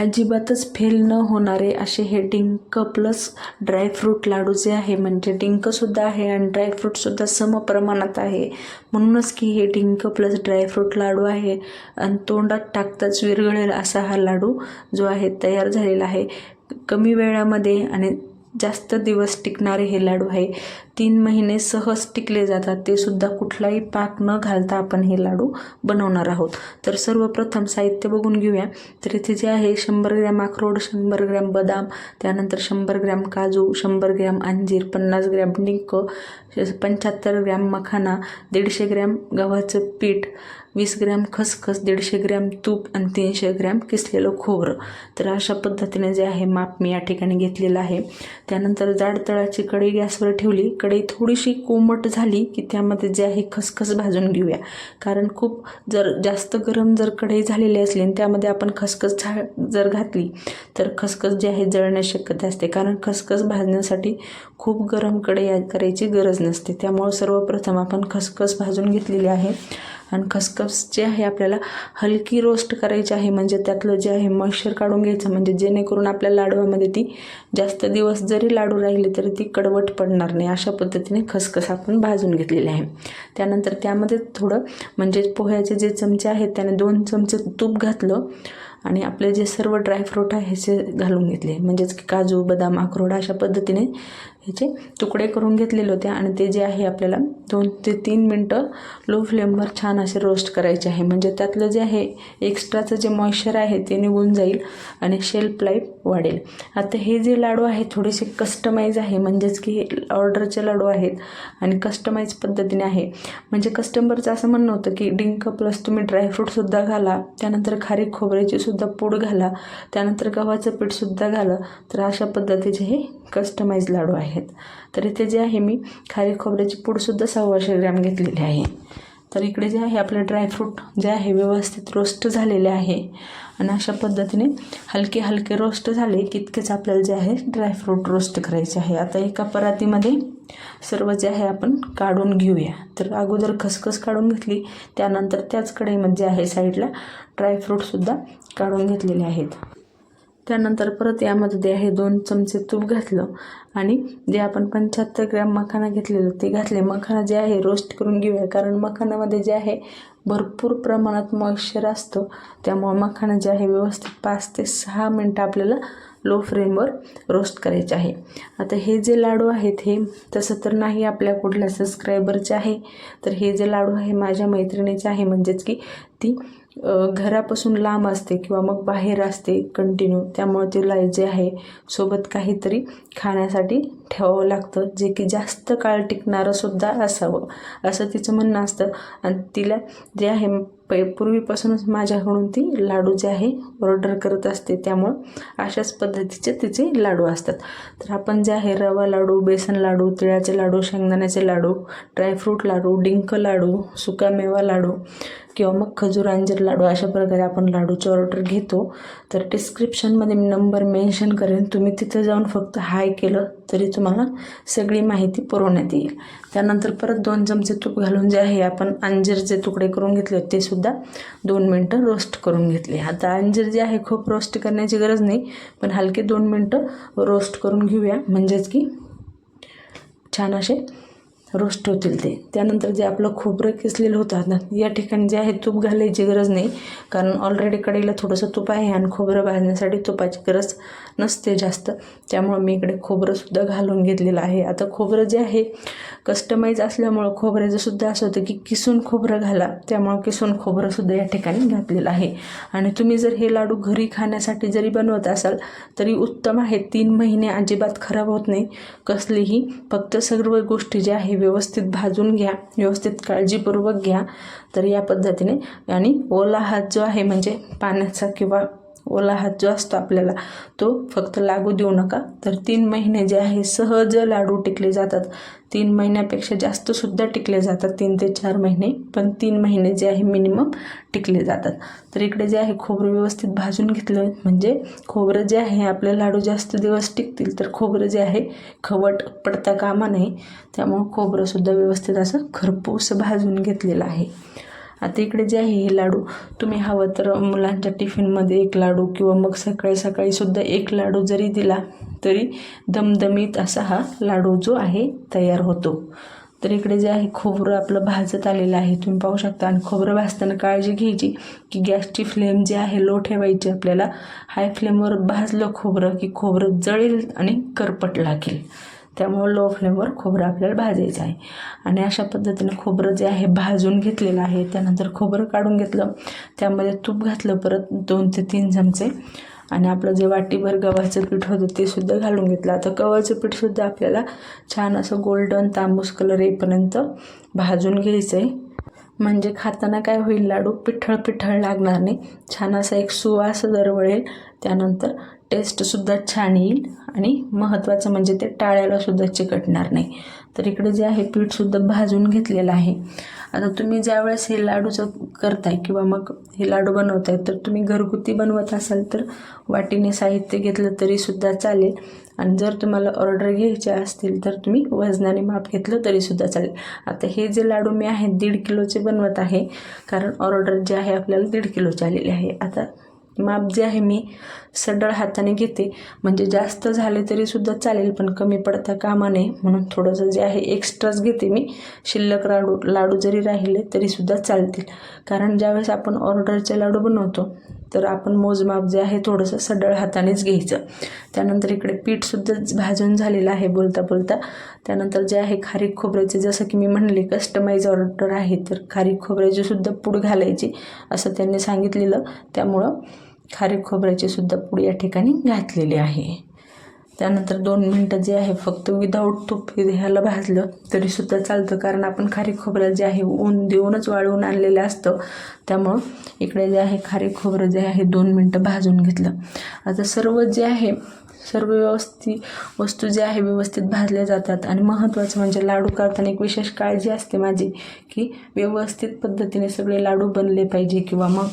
अजिबातच फेल न होणारे असे हे डिंक प्लस ड्रायफ्रूट लाडू जे आहे म्हणजे डिंकसुद्धा आहे आणि ड्रायफ्रूटसुद्धा समप्रमाणात आहे. म्हणूनच की हे डिंक प्लस ड्रायफ्रूट लाडू आहे आणि तोंडात टाकताच विरघळेल असा हा लाडू जो आहे तयार झालेला आहे. कमी वेळामध्ये आणि जास्त दिवस टिकणारे हे लाडू आहे. तीन महिने सहज टिकले जातात ते सुद्धा कुठलाही पाक न घालता आपण हे लाडू बनवणार आहोत. तर सर्वप्रथम साहित्य बघून घेऊया. तर इथे जे आहे शंभर ग्रॅम अक्रोड शंभर ग्रॅम बदाम त्यानंतर शंभर ग्रॅम काजू शंभर ग्रॅम अंजीर पन्नास ग्रॅम डिंक पंच्याहत्तर ग्रॅम मखाना दीडशे ग्रॅम गव्हाचं पीठ वीस ग्रॅम खसखस दीडशे ग्रॅम तूप आणि तीनशे ग्रॅम किसलेलं खोबरं. तर अशा पद्धतीने जे आहे माप मी या ठिकाणी घेतलेलं आहे. त्यानंतर जाड तळाची कढई गॅसवर ठेवली. कढई थोडीशी कोमट झाली की त्यामध्ये जे आहे खसखस भाजून घेऊया. कारण खूप जर जास्त गरम जर कढई झालेली असली आणि त्यामध्ये आपण खसखस झा जर घातली तर खसखस जे आहे जळण्याची शक्यता असते. कारण खसखस भाजण्यासाठी खूप गरम कढई करायची गरज नसते. त्यामुळं सर्वप्रथम आपण खसखस भाजून घेतलेली आहे. आणि खसखस जे आहे आपल्याला हलकी रोस्ट करायची आहे म्हणजे त्यातलं जे आहे मॉइश्चर काढून घ्यायचं म्हणजे जेणेकरून आपल्या लाडवामध्ये ती जास्त दिवस जरी लाडू राहिले तरी ती कडवट पडणार नाही. अशा पद्धतीने खसखस आपण भाजून घेतलेली आहे. त्यानंतर त्यामध्ये थोडं म्हणजे पोह्याचे जे चमचे आहेत त्याने दोन चमचे तूप घातलं आणि आपले जे सर्व ड्रायफ्रूट आहे हे घालून घेतले. म्हणजेच की काजू बदाम अक्रोड अशा पद्धतीने ह्याचे तुकडे करून घेतलेले होते आणि ते जे आहे आपल्याला दोन ते तीन मिनटं लो फ्लेमवर छान असे रोस्ट करायचे आहे. म्हणजे त्यातलं जे आहे एक्स्ट्राचं जे मॉइश्चर आहे ते निघून जाईल आणि शेल्फ लाईफ वाढेल. आता हे जे लाडू आहे थोडेसे कस्टमाइज आहे. म्हणजेच की हे ऑर्डरचे लाडू आहेत आणि कस्टमाइज पद्धतीने आहे. म्हणजे कस्टमरचं असं म्हणणं होतं की डिंक प्लस तुम्ही ड्रायफ्रूटसुद्धा घाला त्यानंतर खारी खोबऱ्याची सुद्धा पूड घाला त्यानंतर गव्हाचं पीठसुद्धा घाला. तर अशा पद्धतीचे हे कस्टमाइज लाडू आहे आहेत. तर इथे जे आहे मी खारी खोबऱ्याची पूडसुद्धा सव्वाशे ग्रॅम घेतलेली आहे. तर इकडे जे आहे आपलं ड्रायफ्रूट जे आहे व्यवस्थित रोस्ट झालेले आहे. आणि अशा पद्धतीने हलके हलके रोस्ट झाले की इतकेच आपल्याला जे आहे ड्रायफ्रूट रोस्ट करायचे आहे. आता एका परातीमध्ये सर्व जे आहे आपण काढून घेऊया. तर अगोदर खसखस काढून घेतली त्यानंतर त्याच कढईमध्ये आहे साईडला ड्रायफ्रूटसुद्धा काढून घेतलेले आहेत. त्यानंतर परत यामध्ये आहे दोन चमचे तूप घातलं आणि जे आपण पंच्याहत्तर ग्रॅम मखाना घेतलेलं ते घातले. मखाना जे आहे रोस्ट करून घेऊया. कारण मखानामध्ये जे आहे भरपूर प्रमाणात मॉइश्चर असतं. त्यामुळं मखाना जे आहे व्यवस्थित पाच ते सहा मिनटं आपल्याला लो फ्लेमवर रोस्ट करायचे आहे. आता हे जे लाडू आहेत हे तसं तर नाही आपल्या कुठल्या सबस्क्रायबरचे आहे तर हे जे लाडू आहे माझ्या मैत्रिणीचे आहे. म्हणजेच की ती घरापासून लांब असते किंवा मग बाहेर असते कंटिन्यू त्यामुळे तिला जे आहे सोबत काहीतरी खाण्यासाठी ठेवावं लागतं जे की जास्त काळ टिकणारंसुद्धा असावं असं तिचं म्हणणं असतं. आणि तिला जे आहे प पूर्वीपासूनच माझ्याकडून ती लाडू जे आहे ऑर्डर करत असते त्यामुळं अशाच पद्धतीचे तिचे लाडू असतात. तर आपण जे आहे रवा लाडू बेसन लाडू तिळाचे लाडू शेंगदाण्याचे लाडू ड्रायफ्रूट लाडू डिंक लाडू सुकामेवा लाडू किंवा मग खजूर अंजीर लाडू अशा प्रकारे आपण लाडूची ऑर्डर घेतो. तर डिस्क्रिप्शनमध्ये मी नंबर मेन्शन करेन. तुम्ही तिथं जाऊन फक्त हाय केलं तरी तुम्हाला सगळी माहिती पुरवण्यात येईल. त्यानंतर परत दोन चमचे तूप घालून जे आहे आपण अंजीरचे तुकडे करून घेतले ते सुद्धा दोन मिनटं रोस्ट करून घेतले. आता अंजीर जे आहे खूप रोस्ट करण्याची गरज नाही पण हलके दोन मिनटं रोस्ट करून घेऊया. म्हणजेच की छान असे रोस्ट होतील ते. त्यानंतर जे आपलं खोबरं किसलेलं होतं ना या ठिकाणी जे आहे तूप घालायची गरज नाही. कारण ऑलरेडी कढईला थोडंसं तूप आहे आणि खोबरं भाजण्यासाठी तुपाची गरज नसते जास्त. त्यामुळं मी इकडे खोबरंसुद्धा घालून घेतलेलं आहे. आता खोबरं जे आहे कस्टमाईज असल्यामुळं खोबऱ्याचं सुद्धा असं होतं की किसून खोबरं घाला. त्यामुळं किसून खोबरंसुद्धा या ठिकाणी घातलेलं आहे. आणि तुम्ही जर हे लाडू घरी खाण्यासाठी जरी बनवत असाल तरी उत्तम आहे. तीन महिने अजिबात खराब होत नाही. कसलीही फक्त सर्व गोष्टी ज्या आहे व्यवस्थित भाजून घ्या व्यवस्थित काळजीपूर्वक घ्या. तर या पद्धतीने आणि ओला हात जो आहे म्हणजे पाण्याचा किंवा ओला हात जो असतो आपल्याला तो फक्त लागू देऊ नका. तर तीन महिने जे आहे सहज लाडू टिकले जातात. तीन महिन्यापेक्षा जास्तसुद्धा टिकले जातात तीन ते चार महिने. पण तीन महिने जे आहे मिनिमम टिकले जातात. तर इकडे जे आहे खोबरं व्यवस्थित भाजून घेतलं. म्हणजे खोबरं जे आहे आपले लाडू जास्त दिवस टिकतील तर खोबरं जे आहे खवट पडता कामा नाही त्यामुळं खोबरंसुद्धा व्यवस्थित असं खरपूस भाजून घेतलेलं आहे. आता इकडे जे आहे हे लाडू तुम्ही हवं तर मुलांच्या टिफिनमध्ये एक लाडू किंवा मग सकाळी सकाळी सुद्धा एक लाडू जरी दिला तरी दमदमीत असा हा लाडू जो आहे तयार होतो. तर इकडे जे आहे खोबरं आपलं भाजत आलेलं आहे तुम्ही पाहू शकता. आणि खोबरं भाजताना काळजी घ्यायची की गॅसची फ्लेम जी आहे लो ठेवायची आपल्याला. हाय फ्लेमवर भाजलं खोबरं की खोबरं जळेल आणि करपट लागेल. त्यामुळं लो फ्लेमवर खोबरं आपल्याला भाजायचं आहे. आणि अशा पद्धतीने खोबरं जे आहे भाजून घेतलेलं आहे. त्यानंतर खोबरं काढून घेतलं. त्यामध्ये तूप घातलं परत दोन ते तीन चमचे. आणि आपलं जे वाटीभर गव्हाचं पीठ होतं ते सुद्धा घालून घेतलं. आता गव्हाचं पीठसुद्धा आपल्याला छान असं गोल्डन तांबूस कलर येईपर्यंत भाजून घ्यायचं आहे म्हणजे खाताना काय होईल लाडू पिठळ पिठळ लागणार नाही. छान असा एक सुवास दरवळेल. त्यानंतर टेस्टसुद्धा छान येईल आणि महत्त्वाचं म्हणजे ते टाळ्यालासुद्धा चिकटणार नाही. तर इकडे जे आहे पीठसुद्धा भाजून घेतलेलं आहे. आता तुम्ही ज्यावेळेस हे लाडूचं करताय किंवा मग हे लाडू बनवताय तर तुम्ही घरगुती बनवत असाल तर वाटीने साहित्य घेतलं तरीसुद्धा चालेल. आणि जर तुम्हाला ऑर्डर घ्यायच्या असतील तर तुम्ही वजनाने माप घेतलं तरीसुद्धा चालेल. आता हे जे लाडू मी आहे दीड किलोचे बनवत आहे कारण ऑर्डर जे आहे आपल्याला दीड किलोचे आलेले आहे. आता माप जे आहे मी सडळ हाताने घेते. म्हणजे जास्त झाले तरीसुद्धा चालेल पण कमी पडता कामा नये. म्हणून थोडंसं जे आहे एक्स्ट्राच घेते मी. शिल्लक लाडू लाडू जरी राहिले तरीसुद्धा चालतील. कारण ज्यावेळेस आपण ऑर्डरचे लाडू बनवतो तर आपण मोजमाप जे आहे थोडंसं सडळ हातानेच घ्यायचं. त्यानंतर इकडे पीठसुद्धा भाजून झालेलं आहे बोलता बोलता. त्यानंतर जे आहे खारीक खोबऱ्याचे जसं की मी म्हणले कस्टमाइज ऑर्डर आहे तर खारीक खोबऱ्याची सुद्धा पूड घालायची असं त्यांनी सांगितलेलं. त्यामुळं खारीक खोबऱ्याची सुद्धा पूड या ठिकाणी घातलेली आहे. त्यानंतर दोन मिनटं जे आहे फक्त विदाऊट तूप ह्याला भाजलं तरीसुद्धा चालतं. कारण आपण खारी खोबरं जे आहे ऊन देऊनच वाळवून आणलेलं असतं. त्यामुळं इकडे जे आहे खारी खोबरं जे आहे दोन मिनटं भाजून घेतलं. आता सर्व जे आहे सर्व व्यवस्थित वस्तू जे आहे व्यवस्थित भाजल्या जातात. आणि महत्त्वाचं म्हणजे लाडू करताना एक विशेष काळजी असते माझी की व्यवस्थित पद्धतीने सगळे लाडू बनले पाहिजे. किंवा मग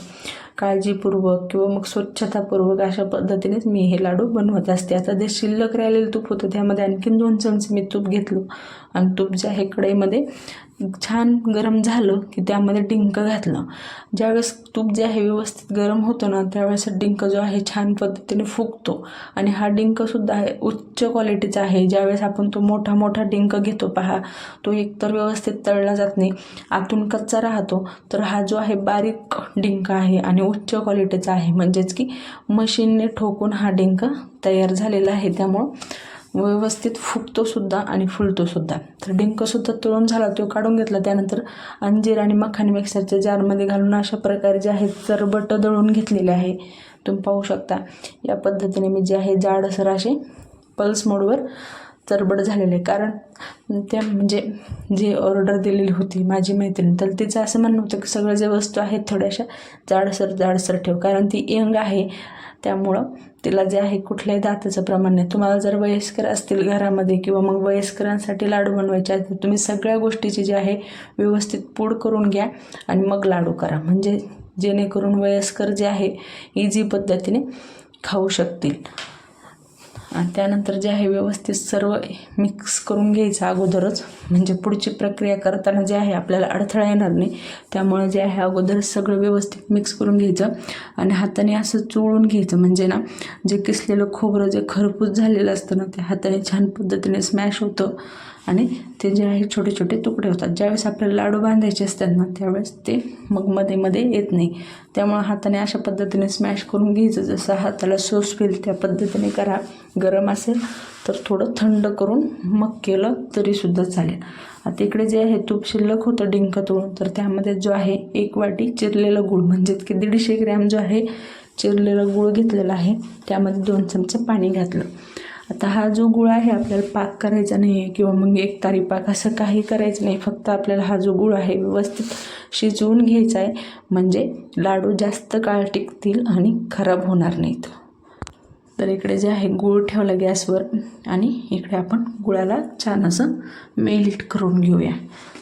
काळजीपूर्वक किंवा मग स्वच्छतापूर्वक अशा पद्धतीनेच मी हे लाडू बनवत असते. आता जे शिल्लक राहिलेलं तूप होतं त्यामध्ये आणखीन दोन चमचे मी तूप घेतलं. आणि तूप जे आहे कढईमध्ये छान गरम झालं की त्यामध्ये डिंक घातलं. ज्यावेळेस तूप जे आहे व्यवस्थित गरम होतं ना त्यावेळेस डिंक जो आहे छान पद्धतीने फुगतो. आणि हा डिंकसुद्धा आहे उच्च क्वालिटीचा आहे. ज्यावेळेस आपण तो मोठा मोठा डिंक घेतो पहा तो एकतर व्यवस्थित तळला जात नाही. आतून कच्चा राहतो. तर हा जो आहे बारीक डिंक आहे आणि उच्च क्वालिटीचा आहे. म्हणजेच की मशीनने ठोकून हा डिंक तयार झालेला आहे. त्यामुळं व्यवस्थित फुगतोसुद्धा आणि फुलतोसुद्धा तर डिंकसुद्धा तळून झाला तो काढून घेतला. त्यानंतर अंजीर आणि मखानी मिक्सरच्या जारमध्ये घालून अशा प्रकारे जे आहे चरबट दळून घेतलेले आहे. तुम्ही पाहू शकता. या पद्धतीने मी जे आहे जाडसर असे पल्स मोडवर चडबड झालेलं. आहे कारण त्या म्हणजे जी ऑर्डर दिलेली होती माझी मैत्रीण तर तिचं असं म्हणणं होतं की सगळं जे वस्तू आहेत थोड्याशा जाडसर जाडसर ठेव. कारण ती यंग आहे त्यामुळं तिला जे आहे कुठल्याही दाताचं प्रमाण नाही. तुम्हाला जर वयस्कर असतील घरामध्ये किंवा मग वयस्करांसाठी लाडू बनवायचे आहेत तुम्ही सगळ्या गोष्टीची जी आहे व्यवस्थित पूड करून घ्या आणि मग लाडू करा. म्हणजे जेणेकरून वयस्कर जे आहे इझी पद्धतीने खाऊ शकतील. त्यानंतर जे आहे व्यवस्थित सर्व मिक्स करून घ्यायचं अगोदरच. म्हणजे पुढची प्रक्रिया करताना जे आहे आपल्याला अडथळा येणार नाही. त्यामुळे जे आहे अगोदरच सगळं व्यवस्थित मिक्स करून घ्यायचं आणि हाताने असं चोळून घ्यायचं. म्हणजे ना जे किसलेलं खोबरं जे खरपूस झालेलं असतं ना ते हाताने छान पद्धतीने स्मॅश होतं. आणि ते जे आहे छोटे छोटे तुकडे होतात. ज्यावेळेस आपल्याला लाडू बांधायचे असतात ना त्यावेळेस ते मग मध्ये मध्ये येत नाही. त्यामुळं हाताने अशा पद्धतीने स्मॅश करून घ्यायचं. जसं हाताला सोस होईल त्या पद्धतीने करा. गरम असेल तर थोडं थंड करून मग केलं तरीसुद्धा चालेल. आता इकडे जे आहे तूप शिल्लक होतं डिंक तोडून तर त्यामध्ये जो आहे एक वाटी चिरलेलं गूळ म्हणजेच की दीडशे ग्रॅम जो आहे चिरलेला गूळ घेतलेला आहे. त्यामध्ये दोन चमचे पाणी घातलं. आता हा जो गुळ आहे आपल्याला पाक करायचा नाही आहे किंवा मग एक तारी पाक असं काही करायचं नाही. फक्त आपल्याला हा जो गुळ आहे व्यवस्थित शिजवून घ्यायचा आहे. म्हणजे लाडू जास्त काळ टिकतील आणि खराब होणार नाहीत. तर इकडे जे आहे गूळ ठेवला गॅसवर आणि इकडे आपण गुळाला छान असं मेल्ट करून घेऊया.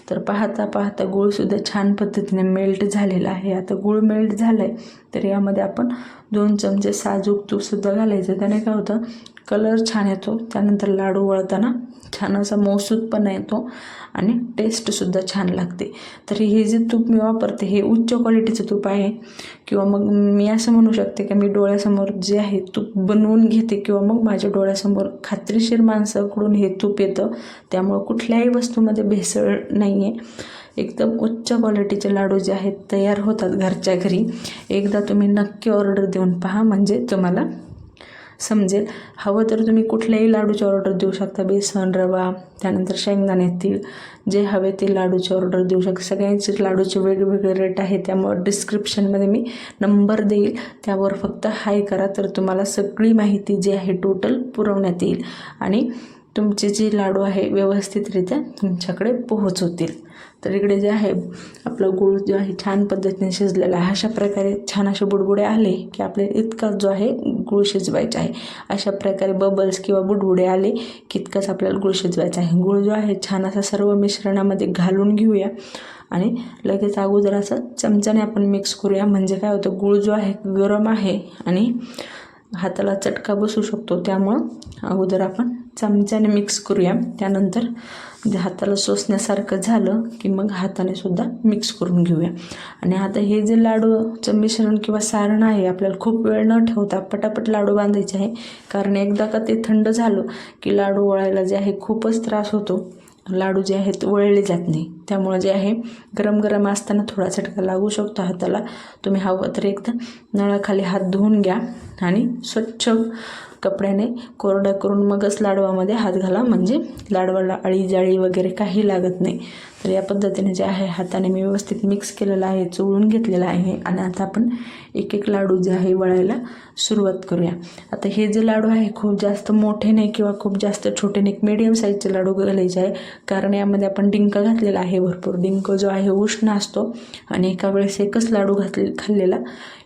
तर पाहता पाहता गूळसुद्धा छान पद्धतीने मेल्ट झालेला आहे. आता गूळ मेल्ट झालं आहे तर यामध्ये आपण दोन चमचे साजूक तूपसुद्धा घालायचं. त्याने काय होतं कलर छान येतो. त्यानंतर लाडू वळताना छान असा मौसूदपणा येतो आणि टेस्टसुद्धा छान लागते. तर हे जे तूप मी वापरते हे उच्च क्वालिटीचं तूप आहे. किंवा मग मी असं म्हणू शकते की मी डोळ्यासमोर जे आहे तूप बनवून घेते किंवा मग माझ्या डोळ्यासमोर खात्रीशीर माणसाकडून हे तूप येतं. त्यामुळं कुठल्याही वस्तूमध्ये भेसळ नाही. आहे एकदम उच्च क्वालिटीचे लाडू जे आहेत तयार होतात घरच्या घरी. एकदा तुम्ही नक्की ऑर्डर देऊन पहा म्हणजे तुम्हाला समजेल. हवं तर तुम्ही कुठल्याही लाडूची ऑर्डर देऊ शकता. बेसन रवा त्यानंतर शेंगदाणे येतील जे हवे ते लाडूची ऑर्डर देऊ शकता. सगळ्यांचे लाडूचे वेगवेगळे रेट आहे त्यामुळे डिस्क्रिप्शनमध्ये मी नंबर देईल. त्यावर फक्त हाय करा तर तुम्हाला सगळी माहिती जी आहे टोटल पुरवण्यात येईल. आणि तुमचे जे लाडू आहे व्यवस्थितरित्या तुमच्याकडे पोहोचवतील. तर इकडे जे आहे आपला गूळ जो आहे छान पद्धतीने शिजलेला आहे. अशा प्रकारे छान असे बुडबुडे आले की आपले इतका जो आहे गूळ शिजवायचा आहे. अशा प्रकारे बबल्स किंवा बुडबुडे आले की इतकाच आपल्याला गूळ शिजवायचा आहे. गूळ जो आहे छान असा सर्व मिश्रणामध्ये घालून घेऊया. आणि लगेच अगोदर असं चमच्याने आपण मिक्स करूया. म्हणजे काय होतं गूळ जो आहे गरम आहे आणि हाताला चटका बसू शकतो. त्यामुळं अगोदर आपण चमच्याने मिक्स करूया. त्यानंतर जे हाताला सोसण्यासारखं झालं की मग हाताने सुद्धा मिक्स करून घेऊया. आणि आता हे जे लाडूचं मिश्रण किंवा सारण आहे आपल्याला खूप वेळ न ठेवता पटापट लाडू बांधायचे आहे. कारण एकदा का ते थंड झालं की लाडू वळायला जे आहे खूपच त्रास होतो. लाडू जे आहेत वळले जात नाही. त्यामुळं जे आहे गरम गरम असताना थोडा चटका लागू शकतो हाताला. तुम्ही हवं तर एकदा नळाखाली हात धुवून घ्या आणि स्वच्छ कपड्याने कोरडा करून मगच लाडवामध्ये हात घाला. म्हणजे लाडवाला अळी जाळी वगैरे काही लागत नाही. तर या पद्धतीने जे आहे हाताने मी व्यवस्थित मिक्स केलेलं आहे चोळून घेतलेलं आहे. आणि आता आपण एक एक लाडू जे आहे वळायला सुरुवात करूया. आता हे जे लाडू आहे खूप जास्त मोठे नाही किंवा खूप जास्त छोटे नाही मीडियम साईजचे लाडू घालायचे आहे. कारण यामध्ये आपण डिंक घातलेला आहे भरपूर. डिंक जो आहे उष्ण असतो आणि एका वेळेस एकच लाडू घातले खाल्लेला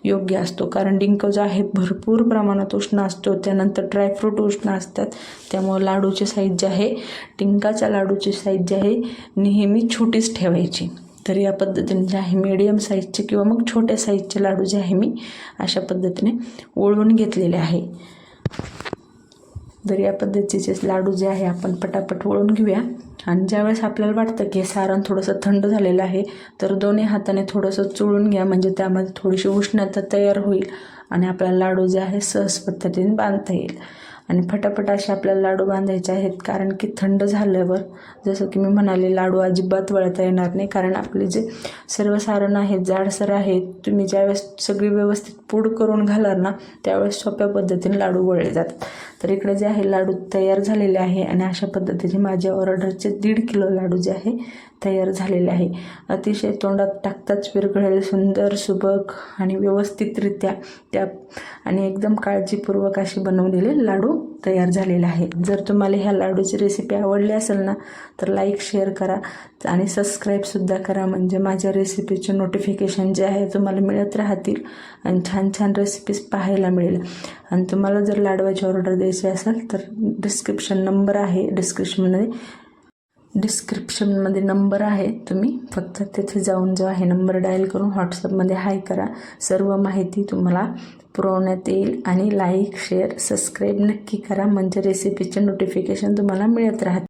योग्य असतो. कारण डिंक जो आहे भरपूर प्रमाणात उष्ण असतो. त्यानंतर ड्रायफ्रूट उष्ण असतात. त्यामुळे लाडूची साईज जी आहे टिंकाच्या लाडूची साईज जी आहे नेहमी छोटीच ठेवायची. तर या पद्धतीने जे आहे मीडियम साईजचे किंवा मग छोट्या साईजचे लाडू जे आहे मी अशा पद्धतीने ओळवून घेतलेले आहे. तर या पद्धतीचे लाडू जे आहे आपण पटापट वळून घेऊया. आणि ज्यावेळेस आपल्याला वाटतं की सारण थोडंसं थंड झालेलं आहे तर दोन्ही हाताने थोडंसं चोळून घ्या. म्हणजे त्यामध्ये थोडीशी उष्णता तयार होईल आणि आपला लाडू जे आहे सहज पद्धतीने बांधता येईल. आणि फटाफट असे आपल्याला लाडू बांधायचे आहेत कारण की थंड झाल्यावर जसं की मी म्हणाले लाडू अजिबात वळता येणार नाही कारण आपले जे सर्व सारण आहेत जाडसर आहे तुम्ही ज्यावेळेस सगळी व्यवस्थित पूड करून घालाल ना त्यावेळेस सोप्या पद्धतीने लाडू वळले जातात. तर इकडे जे आहे लाडू तयार झालेले आहे आणि अशा पद्धतीने माझ्या ऑर्डरचे दीड किलो लाडू जे आहे तयार झालेले आहे. अतिशय तोंडात टाकताच विरघळेल सुंदर सुबक आणि व्यवस्थितरित्या त्या आणि एकदम काळजीपूर्वक अशी बनवलेले लाडू तयार झालेले आहे. जर तुम्हाला ह्या लाडूची रेसिपी आवडली असेल ना तर लाईक शेअर करा आणि सबस्क्राईबसुद्धा करा. म्हणजे माझ्या रेसिपीचे नोटिफिकेशन जे आहे तुम्हाला मिळत राहतील आणि छान छान रेसिपीज पाहायला मिळेल. आणि तुम्हाला जर लाडवाची ऑर्डर द्यायची असेल तर डिस्क्रिप्शन नंबर आहे डिस्क्रिप्शनमध्ये डिस्क्रिप्शनमध्ये नंबर आहे तुम्ही फक्त तिथे जाऊन जो आहे नंबर डायल करून व्हॉट्सअपमध्ये हाय करा. सर्व माहिती तुम्हाला पुरवण्यात येईल आणि लाईक शेअर सबस्क्राईब नक्की करा. म्हणजे रेसिपीचे नोटिफिकेशन तुम्हाला मिळत राहते